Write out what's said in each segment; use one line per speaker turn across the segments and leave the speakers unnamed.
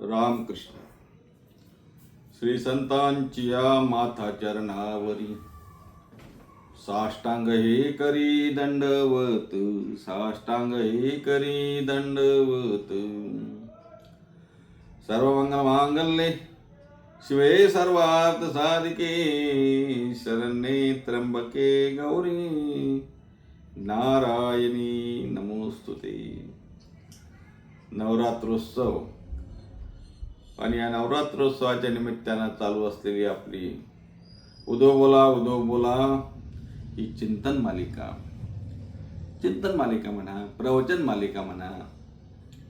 रामकृष्ण। श्री संतांची या माथा चरणावरी। साष्टांग हे करी दंडवत। साष्टांग हे करी दंडवत। सर्वमंगल मांगल्ये शिवे सर्वार्थ साधिके। शरण्ये त्र्यंबके गौरी। नारायणी नमोस्तुते। नवरात्रोत्सव। आणि या नवरात्रोत्सवाच्या निमित्तानं चालू असलेली आपली उदो बोला उदो बोला ही चिंतन मालिका. चिंतन मालिका म्हणा प्रवचन मालिका म्हणा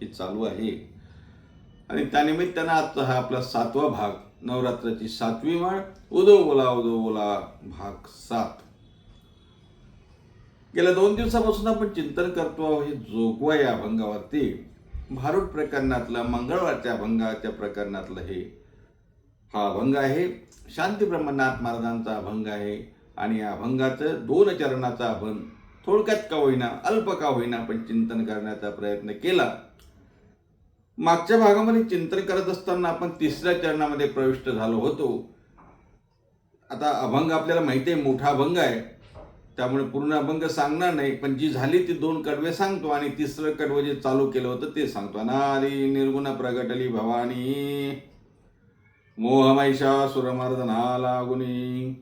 ही चालू आहे. आणि त्यानिमित्तानं आजचा हा आपला सातवा भाग नवरात्राची सातवी माळ उदो बोला उदो बोला भाग सात. गेल्या दोन दिवसापासून आपण चिंतन करतो हे जोगवा या अभंगावरती. भारूड प्रकरणातलं मंगळवारच्या अभंगाच्या प्रकरणातलं हे. हा अभंग आहे. शांती ब्रह्मनाथ महाराजांचा अभंग आहे. आणि या अभंगाचं दोन चरणाचा अभंग थोडक्यात का होईना अल्प का होईना पण चिंतन करण्याचा प्रयत्न केला. मागच्या भागामध्ये चिंतन करत असताना आपण तिसऱ्या चरणामध्ये प्रविष्ट झालो होतो. आता अभंग आपल्याला माहिती आहे मोठा अभंग आहे. त्यामुळे पूर्ण अभंग सांगणार नाही पण जी झाली ती दोन कडवे सांगतो आणि तिसरं कडवं जे चालू केलं होतं ते सांगतो. नारी निर्गुण प्रगटली भवानी मोहमैषासुरमर्दना लागुनी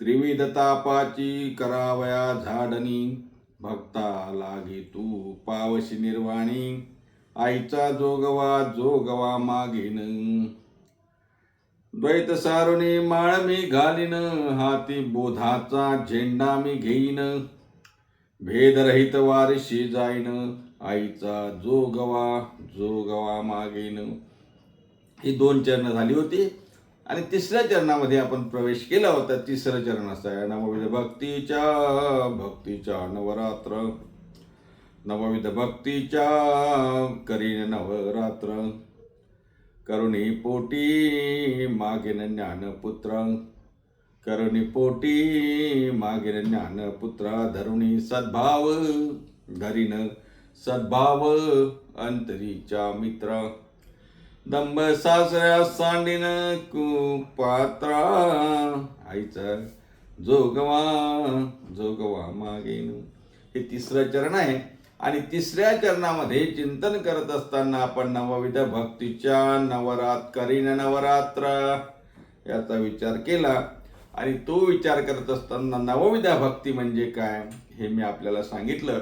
त्रिविध तापाची करावया झाडनी भक्ता लागी तू पावशी निर्वाणी आईचा जोगवा जोगवा मागीन. द्वैत सारुणी माळ मी घालीन हाती बोधाचा झेंडा मी घेईन. भेदरहित वारशी जाईन आईचा जोगवा जोगवा मागेन. ही दोन चरण झाली होती. आणि तिसऱ्या चरणामध्ये आपण प्रवेश केला होता तिसरं चरण असं नवविध भक्तीच्या भक्तीच्या नवरात्र. नवविध भक्तीच्या करीन नवरात्र. करुणी पोटी मागेन ज्ञानपुत्र करुणी पोटी मागेन ज्ञानपुत्र धरुणी सद्भाव. धरीन सद्भाव अंतरीच्या मित्र. दंब सासऱ्या सांडीन कुपात्रा. आईचा जोगवा जोगवा मागेन. हे तिसरं चरण आहे. आणि तिसऱ्या चरणामध्ये चिंतन करत असताना आपण नवविध भक्तीच्या नवरात करीन नवरात्र याचा विचार केला. आणि तो विचार करत असताना नवविधा भक्ती म्हणजे काय हे मी आपल्याला सांगितलं.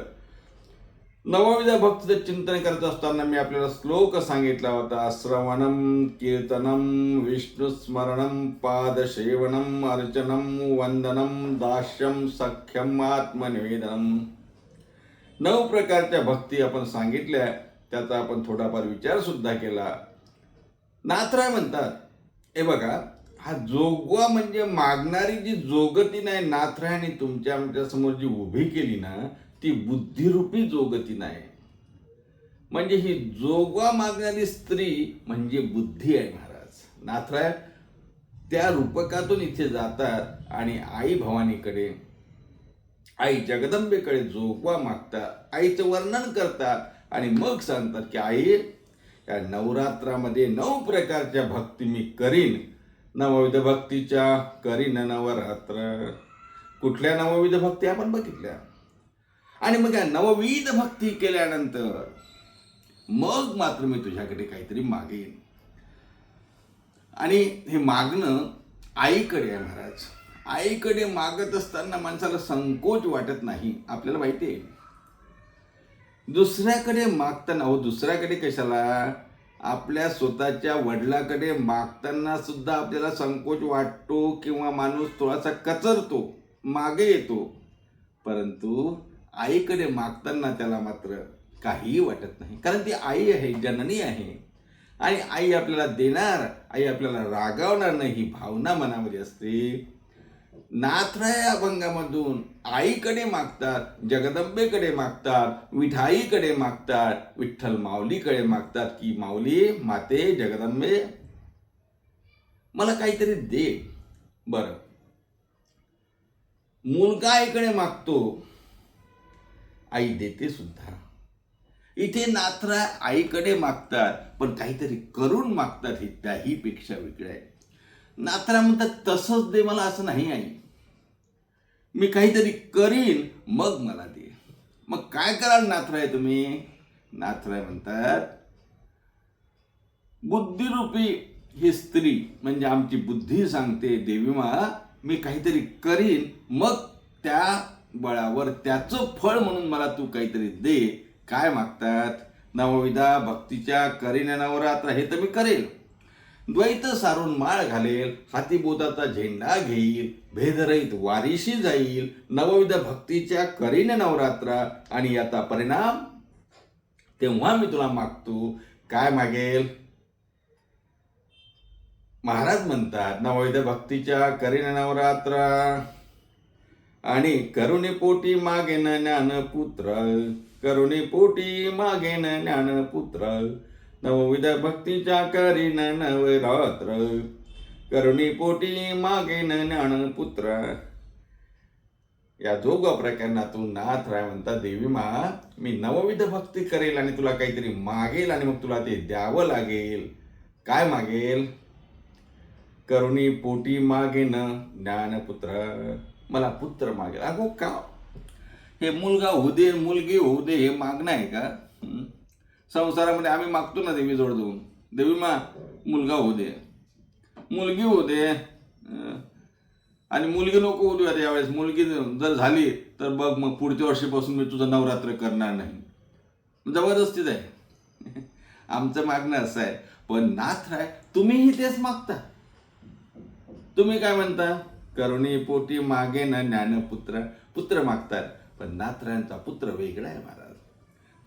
नवविधा भक्तीचं चिंतन करत असताना मी आपल्याला श्लोक सांगितला होता. श्रवणम कीर्तनम विष्णुस्मरणम पादसेवनम अर्चनम वंदनम दास्यम सख्यम आत्मनिवेदनम नऊ प्रकारच्या भक्ती आपण सांगितल्या त्याचा आपण थोडाफार विचार सुद्धा केला. नाथराय म्हणतात हे बघा हा जोगवा म्हणजे मागणारी जी जोगती नाही नाथरायाने तुमच्या आमच्यासमोर जी उभी केली ना ती बुद्धिरूपी जोगती नाही. म्हणजे ही जोगवा मागणारी स्त्री म्हणजे बुद्धी आहे महाराज. नाथराय त्या रूपकातून इथे जातात आणि आई भवानीकडे आई जगदंबेकडे जोगवा मागतात आईचं वर्णन करतात आणि मग सांगतात की आई या नवरात्रामध्ये नऊ प्रकारच्या भक्ती मी करीन. नवविध भक्तीच्या करीन नवरात्र. कुठल्या नवविध भक्ती आपण बघितल्या? आणि मग या नवविध भक्ती केल्यानंतर मग मात्र मी तुझ्याकडे काहीतरी मागेन. आणि हे मागणं आईकडे आहे महाराज. आईकडे मागत असताना माणसाला संकोच वाटत नाही. आपल्याला माहिती आहे. दुसऱ्याकडे मागताना हो दुसऱ्याकडे कशाला? आपल्या स्वतःच्या वडिलाकडे मागताना सुद्धा आपल्याला संकोच वाटतो किंवा माणूस थोडासा कचरतो मागे येतो. परंतु आईकडे मागताना त्याला मात्र काहीही वाटत नाही. कारण ती आई आहे जननी आहे. आणि आई आपल्याला देणार आई आपल्याला रागावणार नाही ही भावना मनामध्ये असते. नाथराय अभंगामधून आईकडे मागतात जगदंबेकडे मागतात विठाईकडे मागतात विठ्ठल माऊलीकडे मागतात की माऊली माते जगदंबे मला काहीतरी दे. बरं. मुलगा आईकडे मागतो आई देते सुद्धा. इथे नाथरा आईकडे मागतात पण काहीतरी करून मागतात हे त्याही पेक्षा वेगळं आहे. नाथरा म्हणतात तसंच दे मला असं नाही आई. मी काहीतरी करीन मग मला दे. मग काय कराल नाथराय तुम्ही? नाथराय म्हणतात बुद्धिरूपी ही स्त्री म्हणजे आमची बुद्धी सांगते देवीमा मी काहीतरी करीन मग त्या बळावर त्याचं फळ म्हणून मला तू काहीतरी दे. काय मागतात? नवविधा भक्तीच्या करीन नवरात्र हे तर मी करेल. द्वैत सारून माळ घालेल हातीबोताचा झेंडा घेईल भेदरहित वारीशी जाईल नवविध भक्तीच्या करीन नवरात्र. आणि याचा परिणाम? तेव्हा मी तुला मागतो. काय मागेल? महाराज म्हणतात नवैध भक्तीच्या करीन नवरात्र. आणि करुणीपोटी मागेन ज्ञानपुत्र. करुणी पोटी मागेन ज्ञानपुत्र. नवविध भक्तीच्या करीन नवरात्र. करुणी पोटी मागेन ज्ञानपुत्र या जोग प्रकरणातून नाथ राय म्हणतात देवी मा मी नवविध भक्ती करेल आणि तुला काहीतरी मागेल आणि मग तुला ते द्यावं लागेल. काय मागेल? करुणी पोटी मागेन ज्ञानपुत्र मला पुत्र मागेल. अगो का? हे मुलगा होऊ दे मुलगी होऊ दे हे मागणं आहे का? संसारामध्ये आम्ही मागतो ना देवी जोड जाऊन देवी मा मुलगा होऊ दे. मुलगी होऊ दे. आणि मुलगी नको होऊ दे यावेळेस. मुलगी जर झाली तर बघ मग पुढच्या वर्षीपासून मी तुझं नवरात्र करणार नाही. जबरदस्तीच आहे. आमचं मागणं असं आहे. पण नाथ राय तुम्हीही तेच मागता. तुम्ही काय म्हणता? करुणी पोटी मागे ना ज्ञानपुत्र. पुत्र मागतात पण नाथरायांचा पुत्र वेगळा आहे महाराज.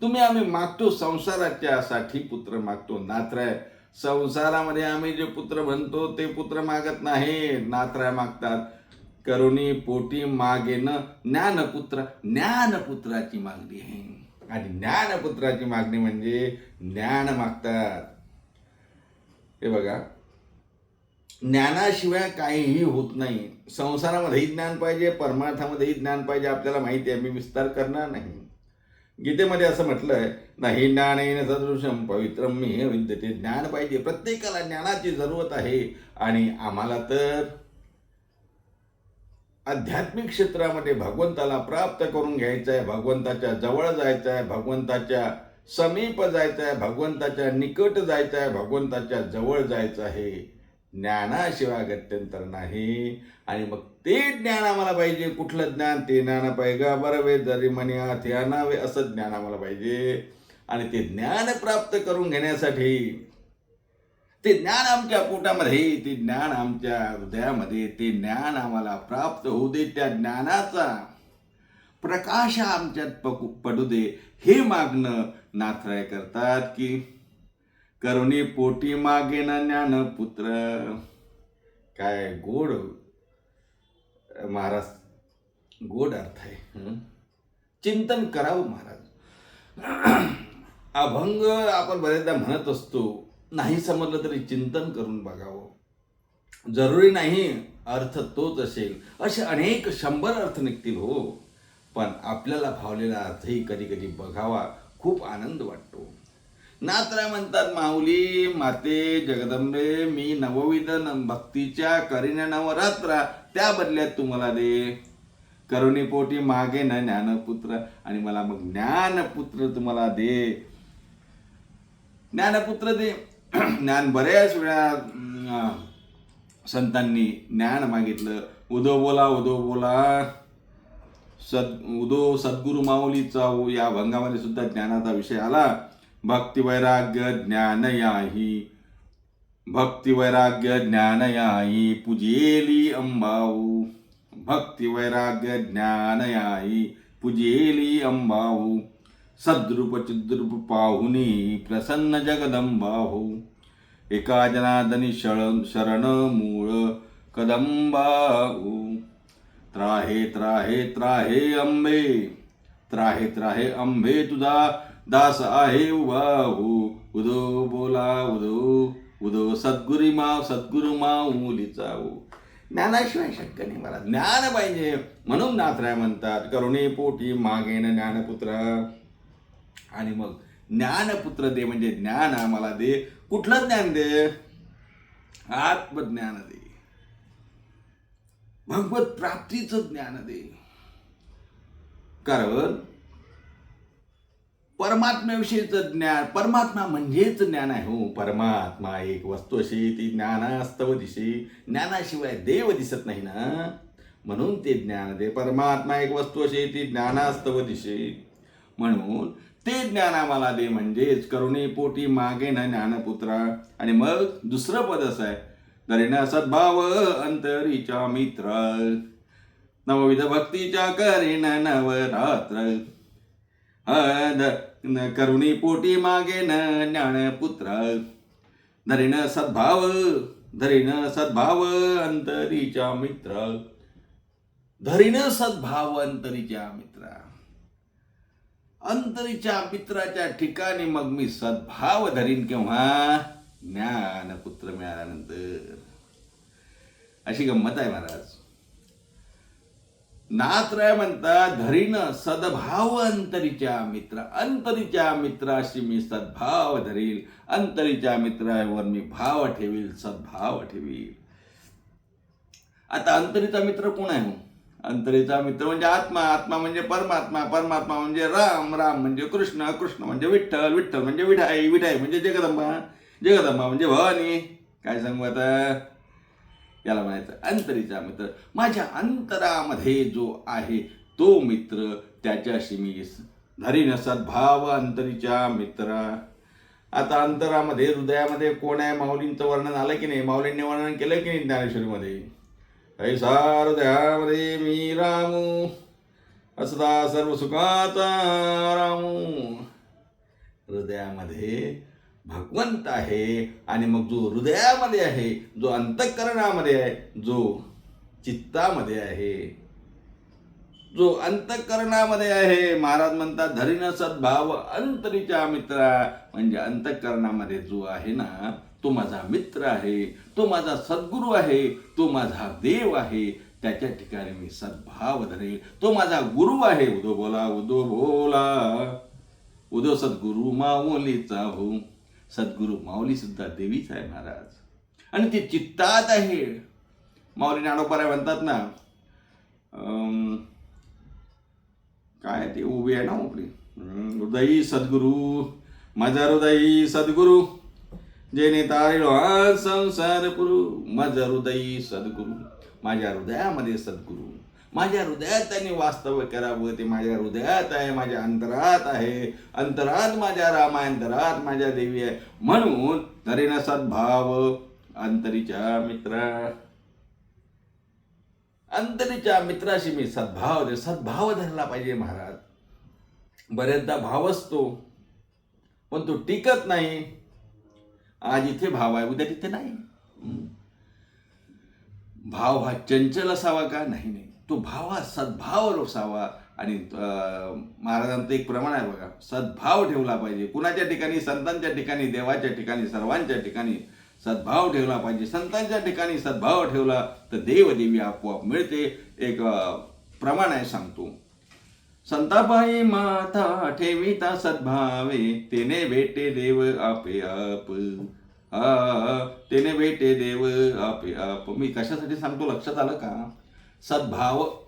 तुम्ही आम्ही मागतो संसाराच्या साठी पुत्र मागतो. नात्राय संसारामध्ये आम्ही जे पुत्र म्हणतो ते पुत्र मागत नाही. नात्राय मागतात. करुणी पोटी मागे ज्ञानपुत्र ज्ञानपुत्राची मागणी आहे. आणि ज्ञानपुत्राची मागणी म्हणजे ज्ञान मागतात. हे बघा. ज्ञानाशिवाय काहीही होत नाही. संसारामध्येही ज्ञान पाहिजे परमार्थामध्येही ज्ञान पाहिजे आपल्याला माहिती आहे. मी विस्तार करणार नाही. गीतेमध्ये असं म्हटलंय नाही ज्ञानेन सदृशम पवित्रम मी हे विद्यते. ज्ञान पाहिजे प्रत्येकाला ज्ञानाची जरूरत आहे. आणि आम्हाला तर आध्यात्मिक क्षेत्रामध्ये भगवंताला प्राप्त करून घ्यायचं आहे भगवंताच्या जवळ जायचं आहे भगवंताच्या समीप जायचं आहे भगवंताच्या निकट जायचं आहे भगवंताच्या जवळ जायचं आहे. ज्ञानाशिवाय गत्यंतर नाही. आणि मग ते ज्ञान आम्हाला पाहिजे. कुठलं ज्ञान? ते ज्ञान पाहिजे बरवे जरी म्हणे हाती आणावे असं ज्ञान आम्हाला पाहिजे. आणि ते ज्ञान प्राप्त करून घेण्यासाठी ते ज्ञान आमच्या पोटामध्ये ते ज्ञान आमच्या हृदयामध्ये ते ज्ञान आम्हाला प्राप्त होऊ दे. त्या ज्ञानाचा प्रकाश आमच्यात पकू पडू दे. हे मागणं नाथराय करतात की करुणी पोटी मागेन ज्ञान पुत्र काय गोड महाराज गोड अर्थ आहे. चिंतन करावं महाराज. अभंग आपण बरेचदा म्हणत असतो नाही समजलं तरी चिंतन करून बघावं. जरुरी नाही अर्थ तोच असेल. असे अनेक शंभर अर्थ निघतील हो. पण आपल्याला भावलेला अर्थही कधी कधी बघावा खूप आनंद वाटतो. नात्रा म्हणतात माऊली माते जगदंबे मी नवविध भक्तीच्या करीन नवरात्रा त्या बदल्यात तू मला दे. करुणी पोटी मागे न ज्ञानपुत्र आणि मला मग ज्ञानपुत्र तुम्हाला दे. ज्ञानपुत्र दे. ज्ञान बऱ्याच वेळा संतांनी ज्ञान मागितलं. उदो बोला उदो बोला. सद उदो सद्गुरु माऊलीचा या भंगामध्ये सुद्धा ज्ञानाचा विषय आला. भक्ती वैराग्य ज्ञान याही भक्ती वैराग्य ज्ञान याही पूजेली अंबाऊ. भक्ती वैराग्य ज्ञान याही पूजेली अंबाऊ. सद्रूप चिद्रूप पाहुनी प्रसन्न जगदंबाहू एका जनादनी शरण शरण मूळ कदंबाहू त्राहे त्राहे त्राहे अंबे. त्राहे त्राहे अंबे तुझा दास आहे उभाहू उदो बोला उदो उदो सद्गुरी माव सद्गुरु माव मुलीचा ज्ञानाशिवाय शक्य नाही मला. ज्ञान पाहिजे म्हणून नाथराय म्हणतात करुणी पोटी मागेन ज्ञानपुत्र. आणि मग ज्ञानपुत्र दे म्हणजे ज्ञान आम्हाला दे. कुठलं ज्ञान दे? आत्मज्ञान दे. भगवत प्राप्तीचं ज्ञान दे. कारण परमात्म्याविषयीचं ज्ञान परमात्मा म्हणजेच ज्ञान आहे. हो परमात्मा एक वस्तू अशी ती ज्ञानास्तव दिशी ज्ञानाशिवाय देव दिसत नाही ना. म्हणून ते ज्ञान दे. परमात्मा एक वस्तू अशी ती ज्ञानास्तव दिशे. म्हणून ते ज्ञान आम्हाला दे म्हणजेच करुणे पोटी मागे ना ज्ञानपुत्रा. आणि मग दुसरं पद असं आहे. दरेना सद्भाव अंतरीच्या मित्र. नवविध भक्तीच्या करीन नवरात्र. हद न करुणी पोटी मागे न ज्ञानपुत्र धरीण सद्भाव धरीण सद्भाव अंतरीच्या मित्र धरीण सद्भाव अंतरीच्या मित्रा अंतरीच्या मित्राच्या ठिकाणी मग मी सद्भाव धरीन केव्हा ज्ञानपुत्र मिळाल्यानंतर अशी गंमत आहे महाराज नात्राय म्हणता धरीन सद्भाव अंतरीच्या मित्र अंतरीच्या मित्राशी मी सद्भाव धरील अंतरीच्या मित्रावर मी भाव ठेवील सद्भाव ठेवील. आता अंतरीचा मित्र कोण आहे हो? अंतरीचा मित्र म्हणजे आत्मा आत्मा म्हणजे परमात्मा परमात्मा म्हणजे राम राम म्हणजे कृष्ण कृष्ण म्हणजे विठ्ठल विठ्ठल म्हणजे विठाई विठाई म्हणजे जगदंबा जगदंबा म्हणजे भवानी. काय सांगू आता? याला म्हणायचं अंतरीचा मित्र. माझ्या अंतरामध्ये जो आहे तो मित्र त्याच्याशी मी धरी नसत. भाव अंतरीच्या मित्रा. आता अंतरामध्ये हृदयामध्ये कोण आहे? माऊलींचं वर्णन आलं की नाही? माऊलींनी वर्णन केलं की नाही ज्ञानेश्वरीमध्ये? ऐसा हृदयामध्ये मी रामू. असदा सर्व सुखाचा रामू. हृदयामध्ये भगवंत आहे आणि मग जो हृदयामध्ये आहे जो अंतःकरणामध्ये आहे जो चित्तामध्ये आहे. जो अंतःकरणामध्ये आहे महाराज म्हणतात धरीन सद्भाव अंतरीच्या मित्रा. म्हणजे अंतःकरणामध्ये जो आहे ना तो माझा मित्र आहे तो माझा सद्गुरू आहे तो माझा देव आहे. त्याच्या ठिकाणी मी सद्भाव धरेल तो माझा गुरु आहे. उदो बोला उदो बोला. उदो सद्गुरु माऊलीचा हो. सद्गुरू माऊली सुद्धा देवीच आहे महाराज. आणि ते चित्तात आहे. माऊली नाडोपारा म्हणतात ना अं, काय ते उभी आहे ना आपली हृदयी सद्गुरू माझा हृदयी सद्गुरू जेने तारिलो हा संसार पुरु माझा हृदयी सद्गुरू माझ्या हृदयामध्ये सद्गुरू. माझ्या हृदयात त्यांनी वास्तव्य करावं ते माझ्या हृदयात आहे माझ्या अंतरात आहे. अंतरात माझ्या रामा अंतरात माझ्या देवी आहे. म्हणून धरेन सद्भाव अंतरीच्या मित्रा. अंतरीच्या मित्राशी मी सद्भाव दे सद्भाव धरला पाहिजे महाराज. बऱ्याचदा भाव असतो पण तो टिकत नाही. आज इथे भाव आहे उद्या तिथे नाही. भाव हा चंचल असावा का? नाही नाही. तो भावा सद्भाव रोसावा. आणि महाराजांचं एक प्रमाण आहे बघा. सद्भाव ठेवला पाहिजे. कुणाच्या ठिकाणी? संतांच्या ठिकाणी देवाच्या ठिकाणी सर्वांच्या ठिकाणी सद्भाव ठेवला पाहिजे. संतांच्या ठिकाणी सद्भाव ठेवला तर देवदेवी आपोआप मिळते. एक प्रमाण आहे सांगतो. संताबाई माता ठेविता सद्भावे. तेने भेटे देव आपे आप. तेने भेटे देव आपे आप. मी कशासाठी सांगतो? लक्षात आलं का? सद्भाव.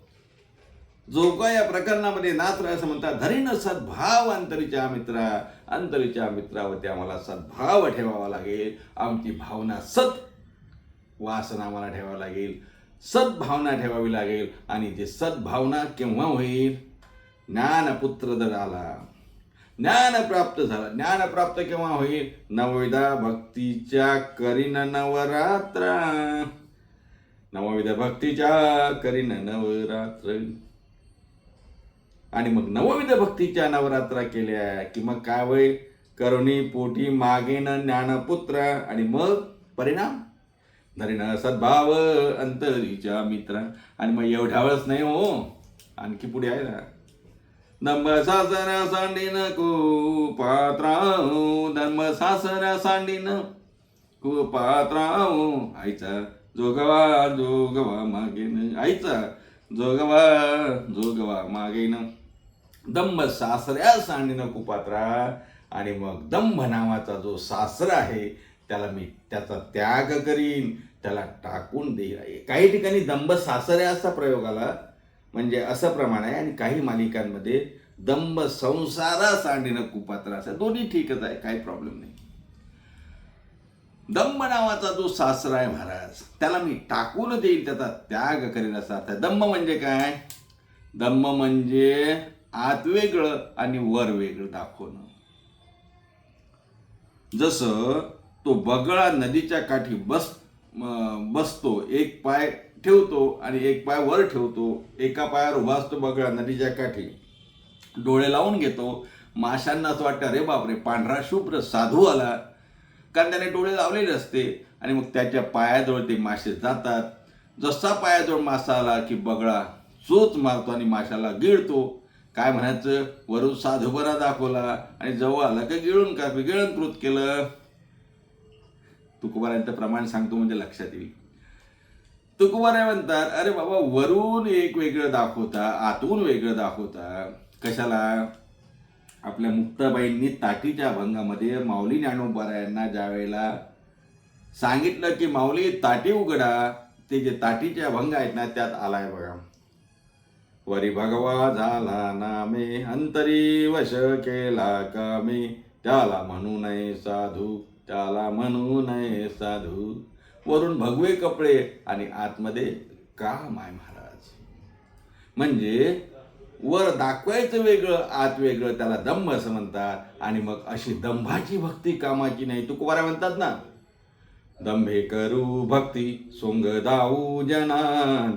जो काय या प्रकरणामध्ये नात्र असं म्हणतात धरीन सद्भाव अंतरीच्या मित्रा अंतरीच्या मित्रावरती आम्हाला सद्भाव ठेवावा लागेल. आमची भावना सत वासना आम्हाला ठेवावी लागेल. सद्भावना ठेवावी लागेल. आणि ते सद्भावना केव्हा होईल? ज्ञानपुत्र जर आला ज्ञान प्राप्त झाला ज्ञान प्राप्त केव्हा होईल? नवविदा भक्तीच्या करीन नवरात्र. नवविध भक्तीच्या करीन नवरात्र. आणि मग नवविध भक्तीच्या नवरात्रा केल्या की मग काय वय करुणी पोटी मागेन ज्ञानपुत्र आणि मग परिणाम. धरीन सद्भाव अंतरीच्या मित्र. आणि मग एवढ्या वेळच नाही हो आणखी पुढे आहे ना. धम्म सासरा सांडीन कुपात्राव धम्म सासरा सांडीन कुपात्राव आईचा जोगवा जोगवा मागेन. आईचा जोगवा जोगवा मागेन. दंब सासऱ्या सांडीनं कुपात्रा. आणि मग दंभ नावाचा जो सासरा आहे त्याला मी त्याचा त्याग करीन. त्याला टाकून देईल काही ठिकाणी दंभ सासऱ्या असा प्रयोग आला. म्हणजे असं प्रमाण आहे. आणि काही मालिकांमध्ये दंभ संसारा सांडीनं कुपात्रा. असं दोन्ही ठीकच आहे. काही प्रॉब्लेम नाही. दंब नावाचा जो सासरा आहे महाराज त्याला मी टाकून देईल त्याचा त्याग करेन असा अर्थ दंब म्हणजे काय? दंब म्हणजे आत वेगळं आणि वर वेगळं दाखवणं. जसं तो बगळा नदीच्या काठी बस बसतो एक पाय ठेवतो आणि एक पाय वर ठेवतो एका पायावर उभा असतो बगळा नदीच्या काठी. डोळे लावून घेतो माशांना असं वाटतं अरे बापरे पांढरा शुभ्र साधू आला. कारण त्याने डोळे लावलेले असते आणि मग त्याच्या पायाजवळ ते मासे जातात. जसा पायाजवळ मासा आला की बगळा चोच मारतो आणि माशाला गिळतो. काय म्हणायचं? वरून साधू बरा दाखवला आणि जवळ आला का गिळून का गिळून केलं. तुकोबारांचं प्रमाण सांगतो म्हणजे लक्षात येईल. तुकोबारा म्हणतात अरे बाबा वरून एक वेगळं दाखवता आतून वेगळं दाखवता. कशाला? आपल्या मुक्ताबाईंनी ताटीच्या अभंगामध्ये माऊली ज्ञानोबारा यांना ज्या वेळेला सांगितलं की माऊली ताटी उघडा. ते जे ताटीचे अभंग आहेत ना त्यात आलाय बघा. वरी भगवा झाला नामे अंतरी वश केला कामे. त्याला म्हणू नये साधू त्याला म्हणू नये साधू. वरून भगवे कपडे आणि आतमध्ये काम आहे महाराज? म्हणजे वर दाखवायचं वेगळं आत वेगळं त्याला दंभ असं म्हणतात. आणि मग अशी दंभाची भक्ती कामाची नाही. तुकोबारा म्हणतात ना दंभे करू भक्ती सोंग दाऊ जना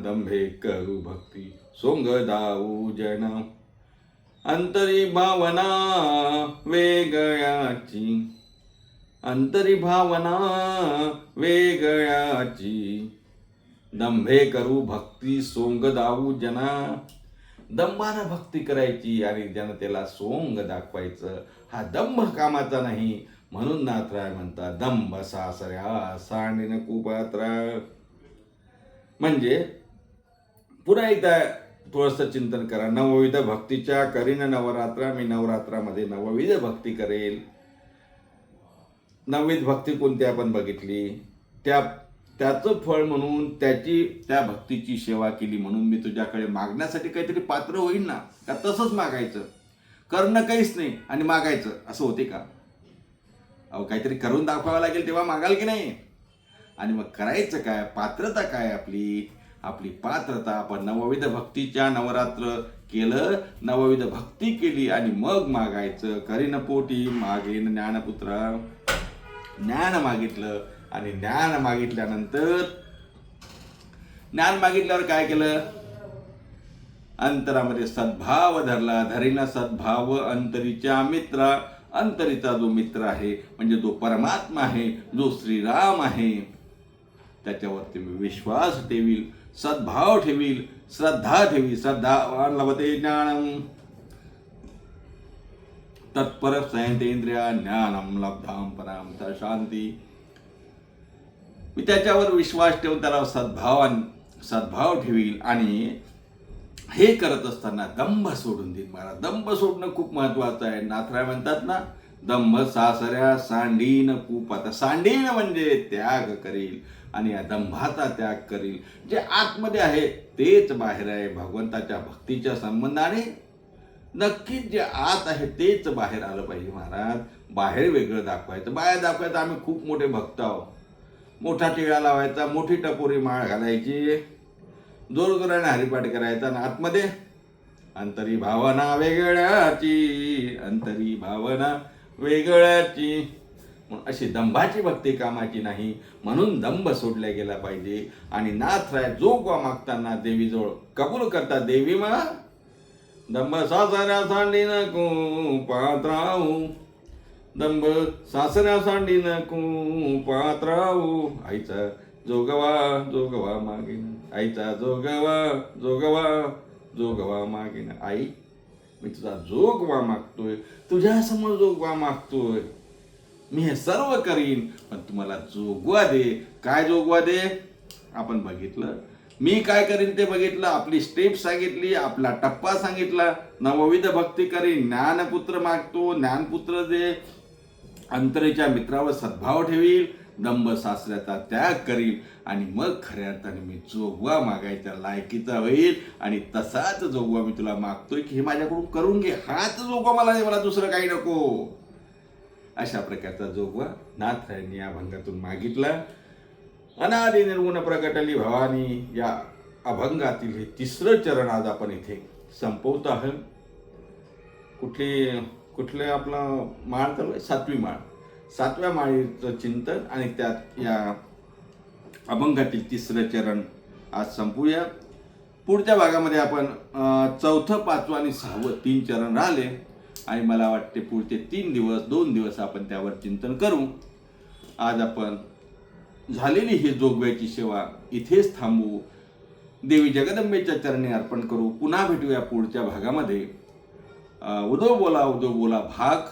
दंभे करू भक्ती सोंग दाऊ जना. अंतरी भावना वेगळ्याची अंतरी भावना वेगळ्याची. दंभे करू भक्ती सोंग दाऊ जना दंभानं भक्ती करायची आणि जनतेला सोंग दाखवायचं. हा दंभ कामाचा नाही. म्हणून नाथराय म्हणतात दंभ सासऱ्या सांडीन कुपात्रा म्हणजे पुन्हा एकदा थोडंसं चिंतन करा. नवविध भक्तीच्या करीन नवरात्रा मी नवरात्रामध्ये नवविध भक्ती करेल. नवविध भक्ती कोणती आपण बघितली? त्या त्याचं फळ म्हणून त्याची त्या भक्तीची सेवा केली म्हणून मी तुझ्याकडे मागण्यासाठी काहीतरी पात्र होईल ना? का तसंच मागायचं? करणं काहीच नाही आणि मागायचं. असं होते का? अहो काहीतरी करून दाखवावं लागेल तेव्हा मागाल की नाही? आणि मग करायचं काय? पात्रता काय आपली? आपली पात्रता आपण नवविध भक्तीच्या नवरात्र केलं नवविध भक्ती केली आणि मग मागायचं. करीन पोटी मागेन ज्ञानपुत्र. ज्ञान मागितलं. आणि ज्ञान मागितल्यानंतर ज्ञान मागितल्यावर काय केलं? अंतरामध्ये सद्भाव धरला. धरीना सद्भाव अंतरीच्या मित्रा. अंतरीचा जो मित्र आहे म्हणजे जो परमात्मा आहे जो श्रीराम आहे त्याच्यावरती मी विश्वास ठेवील सद्भाव ठेवील श्रद्धा ठेवी श्रद्धा लभते ज्ञान तत्पर संयतेंद्रिया ज्ञानम लब्धाम पराम तर शांती मी त्याच्यावर विश्वास ठेवून त्याला सद्भावान सद्भाव ठेवील आणि हे करत असताना दंभ सोडून देईल मला. दंभ सोडणं खूप महत्वाचं आहे. नाथराय म्हणतात ना दंभ सासऱ्या सांडीन कूप आता सांडीन म्हणजे त्याग करील आणि या दंभाचा त्याग करील. जे आतमध्ये आहे तेच बाहेर आहे. भगवंताच्या भक्तीच्या संबंधाने नक्कीच जे आत आहे तेच बाहेर आलं पाहिजे महाराज. बाहेर वेगळं दाखवायचं. बाहेर दाखवायचं आम्ही खूप मोठे भक्त आहोत. मोठा टिळा लावायचा मोठी टपोरी माळ घालायची जोरजोराने हरिपाठ करायचा आणि आतमध्ये अंतरी भावना वेगळ्याची अंतरी भावना वेगळ्याची अशी दंभाची भक्ती कामाची नाही म्हणून दंभ सोडला गेला पाहिजे. आणि नाथराय जोगवा मागताना देवीजवळ कबूल करता देवी मा दंभ सासऱ्या सांडी नको पात्राऊ दंभ सासऱ्या सांडी नको पात्राऊ आईचा जोगवा जोगवा मागेन. आईचा जोगवा जोगवा जोगवा मागेन. आई मी तुझा जोगवा मागतोय. तुझ्यासमोर जोगवा मागतोय. मी हे सर्व करीन पण तुम्हाला जोगवा दे. काय जोगवा दे? आपण बघितलं. मी काय करीन ते बघितलं. आपली स्टेप सांगितली आपला टप्पा सांगितला. नवविध भक्ती करीन. ज्ञानपुत्र मागतो ज्ञानपुत्र दे. अंतरेच्या मित्रावर सद्भाव ठेवील दंभ सासऱ्याचा त्याग करील आणि मग खऱ्या अर्थाने मी जोगवा मागायच्या लायकीचा होईल आणि तसाच जोगवा मी तुला मागतोय की हे माझ्याकडून करून घे. हाच जोगवा मला मला दुसरं काही नको. अशा प्रकारचा जोगवा नाथरायांनी या अभंगातून मागितला. अनादि निर्गुण प्रकटली भवानी या अभंगातील हे तिसरं चरण आज आपण इथे संपवत आहोत. कुठली कुठले आपलं माळ चालू आहे सातवी माळ. सातव्या माळीचं चिंतन आणि त्यात या अभंगातील तिसरं चरण आज संपूया. पुढच्या भागामध्ये आपण चौथं पाचवं आणि सहावं तीन चरण राहिले आणि मला वाटते पुढचे तीन दिवस दोन दिवस आपण त्यावर चिंतन करू. आज आपण झालेली ही जोगव्याची सेवा इथेच थांबू देवी जगदंबेच्या चरणी अर्पण करू. पुन्हा भेटूया पुढच्या भागामध्ये. उदो बोला उदो बोला भाग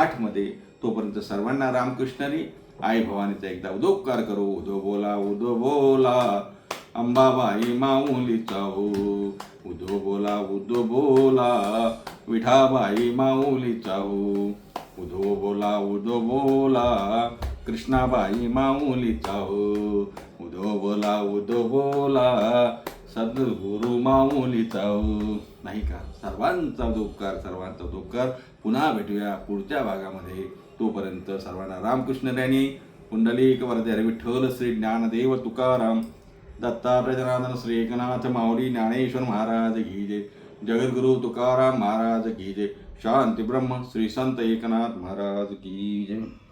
आठमध्ये तोपर्यंत सर्वांना रामकृष्णरी आई भवानीचा एकदा उदोपकार करू. उदो बोला उदो बोला अंबाबाई माऊली चाहू. उदो बोला उदो बोला विठाबाई माऊली चाहू. उदो बोला उदो बोला कृष्णाबाई माऊली चाऊ उदो बोला उदो बोला सद्गुरु माऊली चाऊ नाही का? सर्वांचा उपकार सर्वांचा उपकार. पुन्हा भेटूया पुढच्या भागामध्ये. तोपर्यंत सर्वांना रामकृष्ण यांनी पुंडलिक वरदे विठ्ठल श्री ज्ञानदेव तुकाराम दत्ता प्रजनादन श्री एकनाथ माऊली ज्ञानेश्वर महाराज की जय. जगद्गुरु तुकाराम महाराज की जय. शांती ब्रह्म श्री संत एकनाथ महाराज की जय.